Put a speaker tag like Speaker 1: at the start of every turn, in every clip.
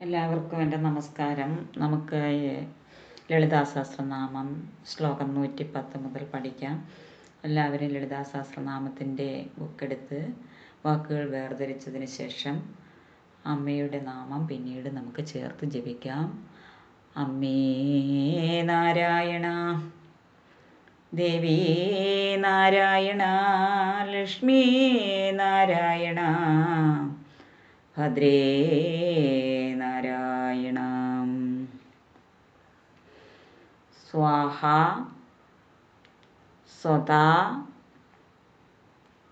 Speaker 1: എല്ലാവർക്കും എന്റെ നമസ്കാരം. നമുക്ക് ലളിതാ ശ്ലോകം നൂറ്റി പത്ത് മുതൽ പഠിക്കാം. എല്ലാവരും ലളിതാ സഹസ്രനാമത്തിന്റെ ബുക്കെടുത്ത് വാക്കുകൾ വേർതിരിച്ചതിന് ശേഷം അമ്മയുടെ നാമം പിന്നീട് നമുക്ക് ചേർത്ത് ജപിക്കാം. അമ്മേ നാരായണ ദേവി നാരായണ ലക്ഷ്മി നാരായണ ഭദ്രേ നാരായണ സ്വാഹ സ്വതാ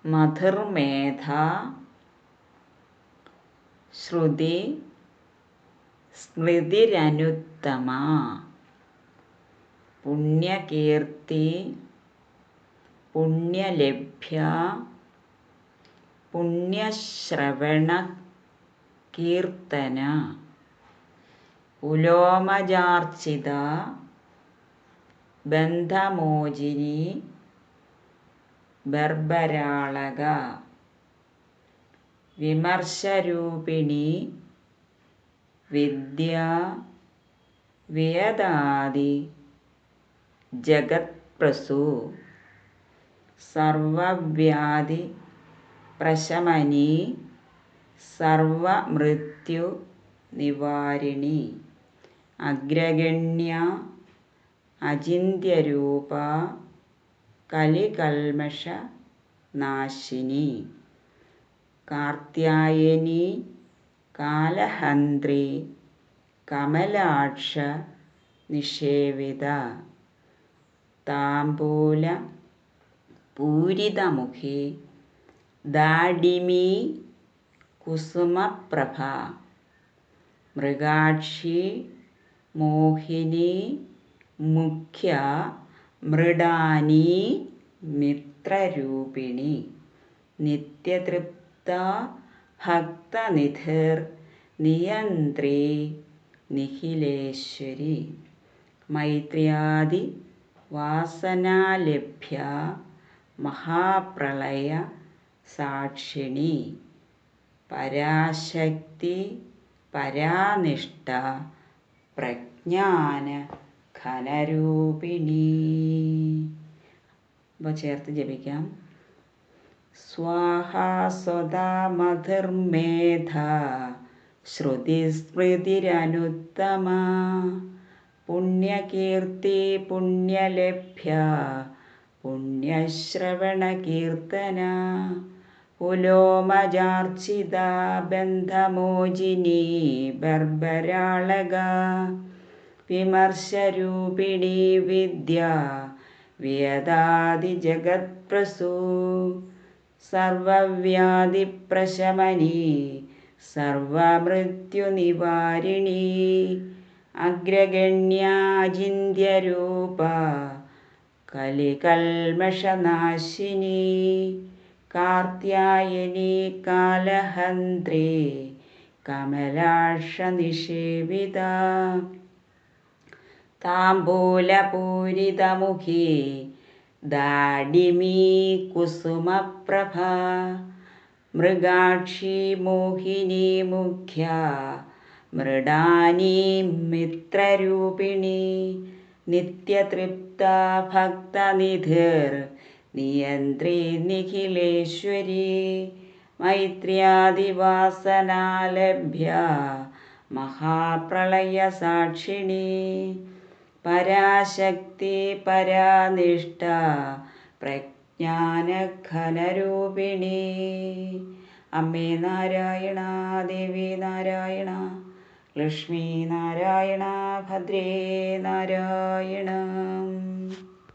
Speaker 1: മധുർമേധ ശ്രുതി സ്മൃതിരനുത്തമ പുണ്യകീർത്തി പുണ്യലഭ്യ പുണ്യശ്രവണ കീർത്തന ഉലോമജാർച്ചിത ബന്ധമോചിനി ബർബരാളക വിമർശരൂപിണി വിദ്യ വിയദാദി ജഗത്പ്രസു സർവവ്യാധി പ്രശമനി സർവമൃത്യു നിവാരിണി അഗ്രഗണ്യ അചിന്യരൂപ കലികൽമഷ നാശിനി. കാർത്യായനി കാലഹന്ത്രി കമലാക്ഷ നിഷേവിത. താംബൂല പൂരിതമുഖി ദാഡിമി കുസുമപ്രഭ. മൃഗാക്ഷി മോഹിനി മുഖ്യ മൃഡാനി മിത്രരൂപിണി. നിത്യതൃപ്ത ഭക്തനിധിർ നിയന്ത്രി നിഖിലേശ്വരി. മൈത്രിയാദി വാസനാലഭ്യ മഹാപ്രളയ സാക്ഷിണി. പരാശക്തി പരാനിഷ്ഠ പ്രജ്ഞാന ഘനരൂപിണി അപ്പോൾ ചേർത്ത് ജപിക്കാം. സ്വാഹ സ്വദാ മധുർമേധ ശ്രുതിസ്മൃതിരനുത്തമ പുണ്യകീർത്തി പുണ്യലഭ്യ പുണ്യശ്രവണകീർത്തന പുലോമജാർച്ചിത ബന്ധമോചിനി ബർബരാളക. വിമർശരൂപിണി വിദ്യ വ്യദാദിജഗത്പ്രസൂ സർവവ്യാധിപ്രശമനി സർവമൃത്യുനിവാരിണി അഗ്രഗണ്യാചിന്യരൂപ കലികൽമഷനാശിനി കാർത്യായനി കാലഹന്ത്രി കമലാക്ഷനിഷേവിത താംബൂലപൂരിതമുഖി ദാഡിമീ കുസുമപ്രഭ മൃഗാക്ഷി മോഹിനി മുഖ്യ മൃഡാനീ മിത്രരൂപിണി നിത്യതൃപ്ത ഭക്തനിധിർ നിയന്ത്രി നിഖിലേശ്വരി മൈത്ര്യാദിവാസനാലഭ്യ മഹാപ്രളയ സാക്ഷിണി പരാശക്തി പരാനിഷ്ഠ പ്രജ്ഞാനഘനരൂപിണി. അമ്മേ നാരായണ ദേവി നാരായണ ലക്ഷ്മി നാരായണ ഭദ്രേ നാരായണ.